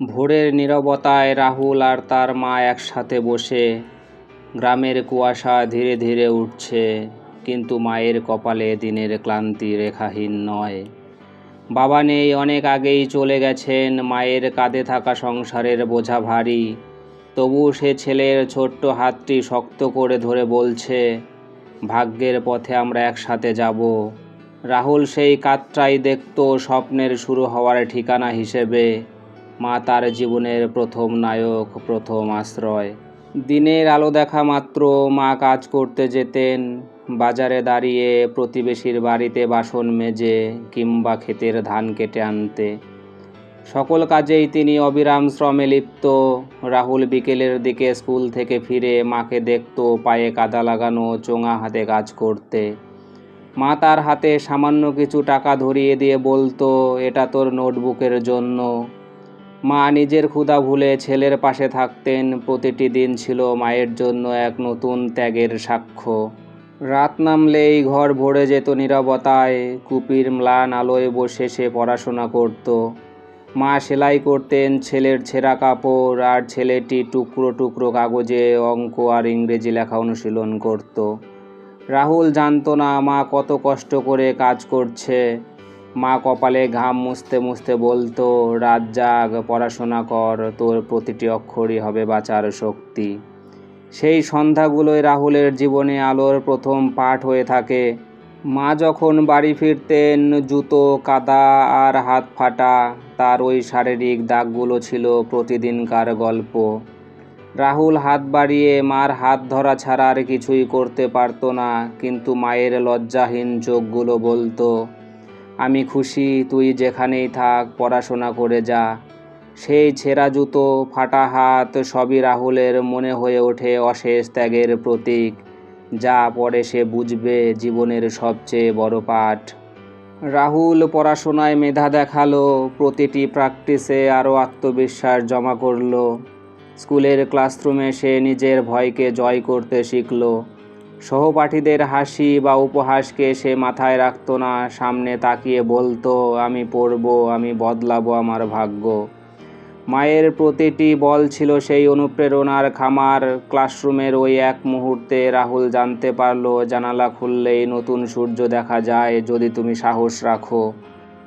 ভোরের নীরবতায় রাহুল আর তার মা একসাথে বসে গ্রামের কুয়াশা ধীরে ধীরে উঠছে, কিন্তু মায়ের কপালে দিনের ক্লান্তি রেখাহীন নয়। বাবা নেই, অনেক আগেই চলে গেছেন, মায়ের কাঁধে থাকা সংসারের বোঝা ভারী। তবু সে ছেলের ছোট্ট হাতটি শক্ত করে ধরে বলছে, ভাগ্যের পথে আমরা একসাথে যাব। রাহুল সেই কাতটাই দেখত স্বপ্নের শুরু হওয়ার ঠিকানা হিসেবে। মা তার জীবনের প্রথম নায়ক, প্রথম আশ্রয়। দিনের আলো দেখা মাত্র মা কাজ করতে যেতেন, বাজারে দাঁড়িয়ে প্রতিবেশীর বাড়িতে বাসন মেজে কিংবা ক্ষেতের ধান কেটে আনতে। সকল কাজেই তিনি অবিরাম শ্রমে লিপ্ত। রাহুল বিকেলের দিকে স্কুল থেকে ফিরে মাকে দেখত পায়ে কাদা লাগানো, চোঙা হাতে কাজ করতে। মা তার হাতে সামান্য কিছু টাকা ধরিয়ে দিয়ে বলতো, এটা তোর নোটবুকের জন্য। মা নিজের ক্ষুধা ভুলে ছেলের পাশে থাকতেন। প্রতিটি দিন ছিল মায়ের জন্য এক নতুন ত্যাগের সাক্ষ্য। রাত নামলেই ঘর ভরে যেত নীরবতায়। কুপির ম্লান আলোয় বসে সে পড়াশোনা করত। মা সেলাই করতেন ছেলের ছেঁড়া কাপড় আর ছেলেটি টুকরো টুকরো কাগজে অঙ্ক আর ইংরেজি লেখা অনুশীলন করত। রাহুল জানতো না মা কত কষ্ট করে কাজ করছে। মা কপালে ঘাম মুছতে মুছতে বলতো, রাত জাগ, পড়াশোনা কর, তোর প্রতিটি অক্ষরই হবে বাঁচার শক্তি। সেই সন্ধ্যাগুলোই রাহুলের জীবনে আলোর প্রথম পাঠ হয়ে থাকে। মা যখন বাড়ি ফিরতেন, জুতো, কাদা আর হাত ফাটা, তার ওই শারীরিক দাগগুলো ছিল প্রতিদিনকার গল্প। রাহুল হাত বাড়িয়ে মার হাত ধরা ছাড়া আর কিছুই করতে পারতো না, কিন্তু মায়ের লজ্জাহীন চোখগুলো বলতো আমি খুশি, তুই যেখানেই থাক, পড়াশোনা করে যা। সেই ছেঁড়া জুতো, ফাটা হাত, সবই রাহুলের মনে হয়ে ওঠে অশেষ ত্যাগের প্রতীক। যা পরে সে বুঝবে জীবনের সবচেয়ে বড় পাঠ। রাহুল পড়াশোনায় মেধা দেখাল, প্রতিটি প্র্যাকটিসে আরও আত্মবিশ্বাস জমা করল। স্কুলের ক্লাসরুমে সে নিজের ভয়কে জয় করতে শিখলো। সহপাঠীদের হাসি বা উপহাসকে সে মাথায় রাখতো না, সামনে তাকিয়ে বলতো, আমি পড়ব, আমি বদলাবো আমার ভাগ্য। মায়ের প্রতিটি বল ছিল সেই অনুপ্রেরণার খামার। ক্লাসরুমের ওই এক মুহূর্তে রাহুল জানতে পারল, জানালা খুললেই নতুন সূর্য দেখা যায়, যদি তুমি সাহস রাখো।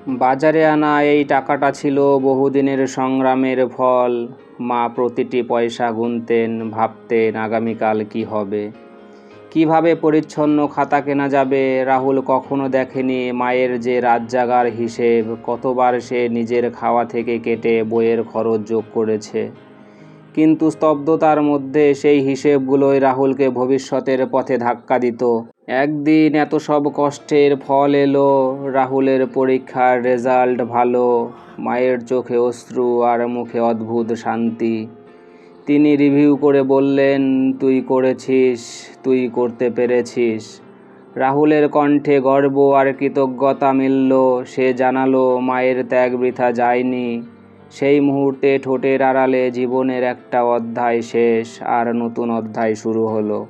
বাজারে আনা এই টাকাটা ছিল বহুদিনের সংগ্রামের ফল। মা প্রতিটি পয়সা গুনতেন, ভাবতেন, আগামীকাল কি হবে? কীভাবে পরিচ্ছন্ন খাতা কেনা যাবে? রাহুল কখনো দেখেনি মায়ের যে রাত জাগার হিসেব, কতবার সে নিজের খাওয়া থেকে কেটে বইয়ের খরচ যোগ করেছে। কিন্তু স্তব্ধতার মধ্যে সেই হিসেবগুলোই রাহুলকে ভবিষ্যতের পথে ধাক্কা দিত। একদিন এত সব কষ্টের ফল এলো, রাহুলের পরীক্ষার রেজাল্ট ভালো, মায়ের চোখে অশ্রু আর মুখে অদ্ভুত শান্তি। তিনি রিভিউ করে বললেন, তুই করেছিস, তুই করতে পেরেছিস। রাহুলের কণ্ঠে গর্ব আর কৃতজ্ঞতা মিলল। সে জানালো, মায়ের ত্যাগ বৃথা যায়নি। সেই মুহূর্তে ঠোঁটের আড়ালে জীবনের একটা অধ্যায় শেষ আর নতুন অধ্যায় শুরু হলো।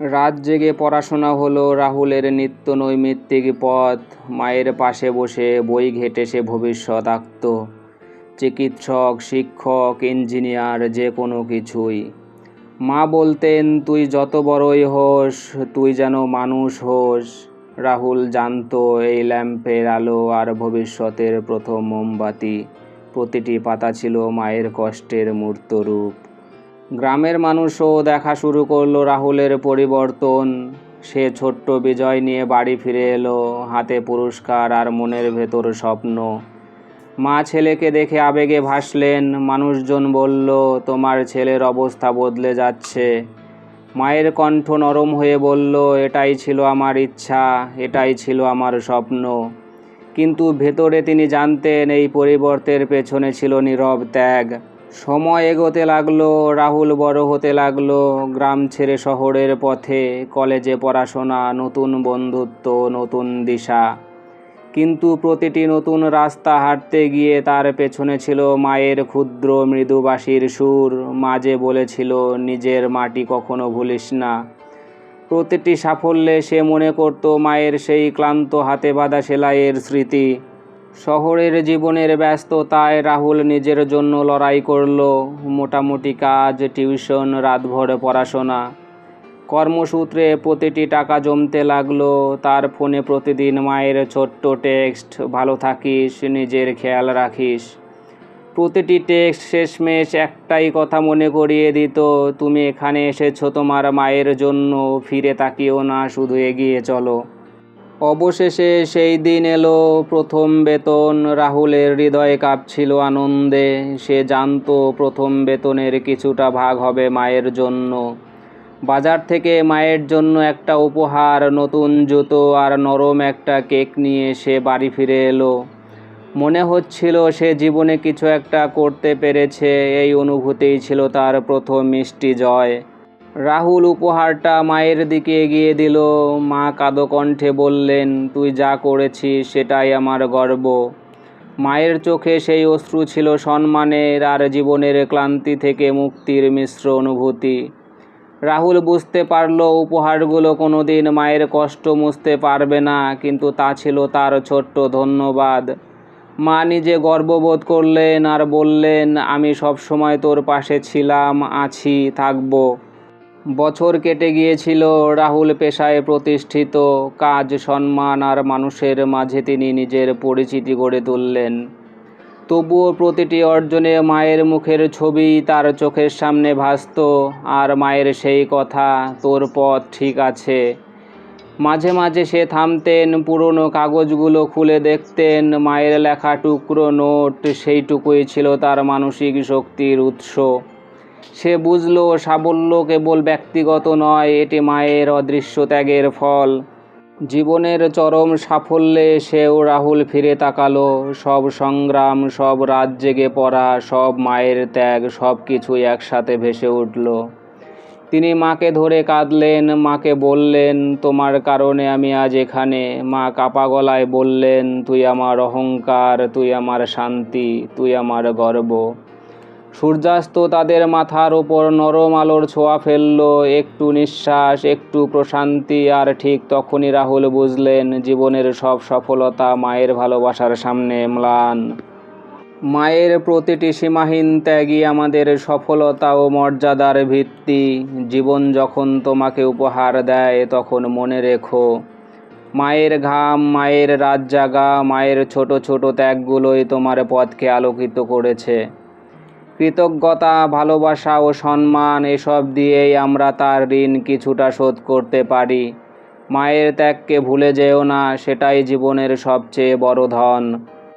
রাত জেগে পড়াশোনা হলো রাহুলের নিত্য নৈমিত্তিক পথ। মায়ের পাশে বসে বই ঘেটে সে ভবিষ্যৎ আঁকত। চিকিৎসক, শিক্ষক, ইঞ্জিনিয়ার যে কোনো কিছুই। মা বলতেন, তুই যত বড়ই হোস, তুই যেন মানুষ হোস। রাহুল জানতো, এই ল্যাম্পের আলো আর ভবিষ্যতের প্রথম মোমবাতি। প্রতিটি পাতা ছিল মায়ের কষ্টের মূর্ত রূপ গ্রামের মানুষও দেখা শুরু করল রাহুলের পরিবর্তন। সে ছোট্ট বিজয় নিয়ে বাড়ি ফিরে এলো, হাতে পুরস্কার আর মনের ভেতর স্বপ্ন। মা ছেলেকে দেখে আবেগে ভাসলেন। মানুষজন বলল, তোমার ছেলের অবস্থা বদলে যাচ্ছে। মায়ের কণ্ঠ নরম হয়ে বলল, এটাই ছিল আমার ইচ্ছা, এটাই ছিল আমার স্বপ্ন। কিন্তু ভেতরে তিনি জানতেন, এই পরিবর্তের পেছনে ছিল নীরব ত্যাগ। সময় এগোতে লাগল, রাহুল বড় হতে লাগল, গ্রাম ছেড়ে শহরের পথে, কলেজে পড়াশোনা, নতুন বন্ধুত্ব, নতুন দিশা। কিন্তু প্রতিটি নতুন রাস্তা হাঁটতে গিয়ে তার পেছনে ছিল মায়ের ক্ষুদ্র মৃদুবাসীর সুর। মাঝে বলেছিল, নিজের মাটি কখনো ভুলিস না। প্রতিটি সাফল্যে সে মনে করত মায়ের সেই ক্লান্ত হাতে বাঁধা সেলাইয়ের স্মৃতি। শহরের জীবনের ব্যস্ততায় রাহুল নিজের জন্য লড়াই করল। মোটামুটি কাজ, টিউশন, রাতভর পড়াশোনা। কর্মসূত্রে প্রতিটি টাকা জমতে লাগল। তার ফোনে প্রতিদিন মায়ের ছোট্ট টেক্সট, ভালো থাকিস, নিজের খেয়াল রাখিস। প্রতিটি টেক্সট শেষমেশ একটাই কথা মনে করিয়ে দিত, তুমি এখানে এসেছ তোমার মায়ের জন্য, ফিরে তাকিও না, শুধু এগিয়ে চলো। অবশেষে সেই দিন এলো, প্রথম বেতন। রাহুলের হৃদয়ে কাঁপছিল আনন্দে। সে জানতো প্রথম বেতনের কিছুটা ভাগ হবে মায়ের জন্য। বাজার থেকে মায়ের জন্য একটা উপহার, নতুন জুতো আর নরম একটা কেক নিয়ে সে বাড়ি ফিরে এলো। মনে হচ্ছিল সে জীবনে কিছু একটা করতে পেরেছে, এই অনুভূতিই ছিল তার প্রথম মিষ্টি জয়। রাহুল উপহারটা মায়ের দিকে এগিয়ে দিল। মা কাদো কণ্ঠে বললেন, তুই যা করেছিস সেটাই আমার গর্ব। মায়ের চোখে সেই অশ্রু ছিল সম্মানের আর জীবনের ক্লান্তি থেকে মুক্তির মিশ্র অনুভূতি। রাহুল বুঝতে পারল উপহারগুলো কোনোদিন মায়ের কষ্ট মুছতে পারবে না, কিন্তু তা ছিল তার ছোট্ট ধন্যবাদ। মা নিজে গর্ববোধ করলেন আর বললেন, আমি সবসময় তোর পাশে ছিলাম, আছি, থাকব। বছর কেটে গিয়েছিল, রাহুল পেশায় প্রতিষ্ঠিত, কাজ, সম্মান আর মানুষের মাঝে তিনি নিজের পরিচিতি গড়ে তুললেন। তবুও প্রতিটি অর্জনে মায়ের মুখের ছবি তার চোখের সামনে ভাসত, আর মায়ের সেই কথা, তোর পথ ঠিক আছে। মাঝে মাঝে সে থামতেন, পুরনো কাগজগুলো খুলে দেখতেন, মায়ের লেখা টুকরো নোট, সেইটুকুই ছিল তার মানসিক শক্তির উৎস। সে বুঝলো, সাবল্য কেবল ব্যক্তিগত নয়, এটি মায়ের অদৃশ্য ত্যাগের ফল। জীবনের চরম সাফল্যে সেও রাহুল ফিরে তাকালো। সব সংগ্রাম, সব রাত জেগে পড়া, সব মায়ের ত্যাগ, সব কিছুই একসাথে ভেসে উঠল। তিনি মাকে ধরে কাঁদলেন, মাকে বললেন, তোমার কারণে আমি আজ এখানে। মা কাপা গলায় বললেন, তুই আমার অহংকার, তুই আমার শান্তি, তুই আমার গর্ব। সূর্যাস্ত তাদের মাথার ওপর নরম আলোর ছোঁয়া ফেলল। একটু নিঃশ্বাস, একটু প্রশান্তি, আর ঠিক তখনই রাহুল বুঝলেন জীবনের সব সফলতা মায়ের ভালোবাসার সামনে ম্লান। মায়ের প্রতিটি সীমাহীন ত্যাগই আমাদের সফলতা ও মর্যাদার ভিত্তি। জীবন যখন তোমাকে উপহার দেয়, তখন মনে রেখো, মায়ের ঘাম, মায়ের রাত জাগা, মায়ের ছোট ছোট ত্যাগগুলোই তোমার পথকে আলোকিত করেছে। কৃতজ্ঞতা, ভালোবাসা ও সম্মান এসব দিয়েই আমরা তার ঋণ কিছুটা শোধ করতে পারি। মায়ের ত্যাগকে ভুলে যেও না, সেটাই জীবনের সবচেয়ে বড় ধন।